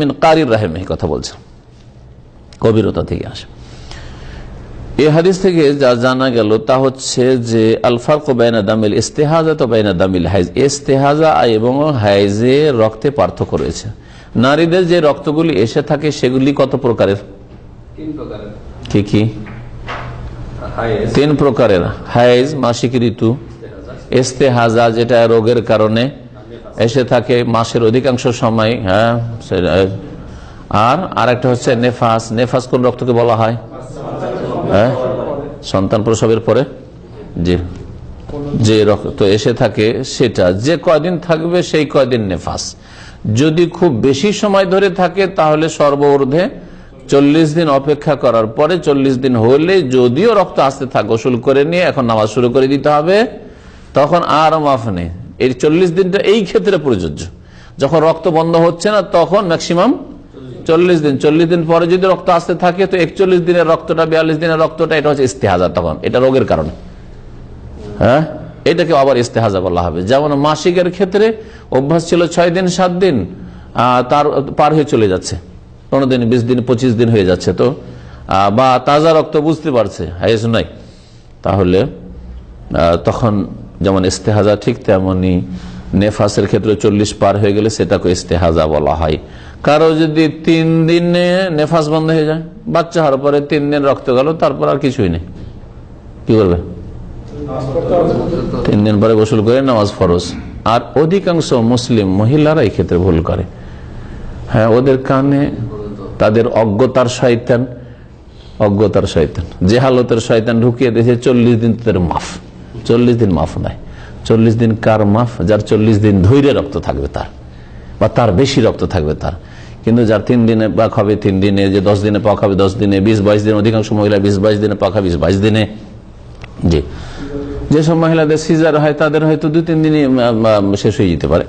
মিন কারির রাহেম এই কথা বলছেন কবিরতা থেকে আসে। এই হাদিস থেকে যা জানা গেল তা হচ্ছে যে দামিল ইস্তেহাজা তো বাইনা দামিল হাইজ ইস্তেহাজা এবং হাইজে রক্তে পার্থক্য রয়েছে। নারীদের যে রক্তগুলি এসে থাকে সেগুলি কত প্রকারের? কি কি? তিন প্রকারের। হাইজ মাসিক ঋতু। ইস্তেহাজা যেটা রোগের কারণে এসে থাকে মাসের অধিকাংশ সময় হ্যাঁ আর আরেকটা হচ্ছে নেফাস। নেফাস কোন রক্তকে বলা হয়? হ্যাঁ সন্তান প্রসবের পরে? জি। যে রক্ত এসে থাকে সেটা। যে কয়দিন থাকবে সেই কয়দিন নেফাস। যদি খুব বেশি সময় ধরে থাকে তাহলে সর্বঊর্ধ্বে চল্লিশ দিন অপেক্ষা করার পরে চল্লিশ দিন হলে যদিও রক্ত আসতে থাক, গোসল করে নিয়ে এখন নামাজ শুরু করে দিতে হবে, তখন আর মাফ নেই। এই চল্লিশ দিনটা এই ক্ষেত্রে প্রযোজ্য। যখন রক্ত বন্ধ হচ্ছে না, তখন ম্যাক্সিমাম চল্লিশ দিন। চল্লিশ দিন পরে যদি রক্ত আসতে থাকে, তো একচল্লিশ দিনের রক্তটা, বিয়াল্লিশ দিনের রক্তটা, এটা হচ্ছে ইস্তেহাজা তখন। এটা রোগের কারণে। হ্যাঁ? এটাকে আবার ইস্তেহাজা বলা হবে। যেমন মাসিকের ক্ষেত্রে অভ্যাস ছিল ছয় দিন, সাত দিন তার পার হয়ে চলে যাচ্ছে। পনেরো দিন, বিশ দিন, পঁচিশ দিন হয়ে যাচ্ছে তো। বা তাজা রক্ত বুঝতে পারছে। হাইস নাই তাহলে তখন যেমন ইস্তেহাজা ঠিক তেমনি নেফাসের ক্ষেত্রে চল্লিশ পার হয়ে গেলে সেটাকে ইস্তেহাজা বলা হয়। কারও যদি তিন দিনে নেফাস বন্ধ হয়ে যায়, বাচ্চা হওয়ার পরে তিন দিন রক্ত গেল, তারপর আর কিছুই নেই। কি করবে তিন দিন পরে গোসল করে নামাজ ফরজ। আর অধিকাংশ মুসলিম মহিলারা এই ক্ষেত্রে ভুল করে। হ্যাঁ ওদের কানে তাদের অজ্ঞতার শয়তান অজ্ঞতার শয়তান। যে হালতের শয়তান ঢুকিয়ে দিয়েছে, চল্লিশ দিন তাদের মাফ। চল্লিশ দিন মাফ নাই। চল্লিশ দিন কার মাফ? যার চল্লিশ দিন ধৈর্য রক্ত থাকবে তার। বা তার বেশি রক্ত থাকবে তার। কিন্তু যার তিন দিনে পাক হবে, তিন দিনে যে দশ দিনে পাক হবে, দশ দিনে, বিশ, বাইশ দিন, অধিকাংশ মহিলা বিশ, বাইশ দিনে পাক হবে, বিশ, বাইশ দিনে। জি। যেসব মহিলাদের সিজার হয়, তাদের হয়তো দু, তিন দিনই শেষ হয়ে যেতে পারে।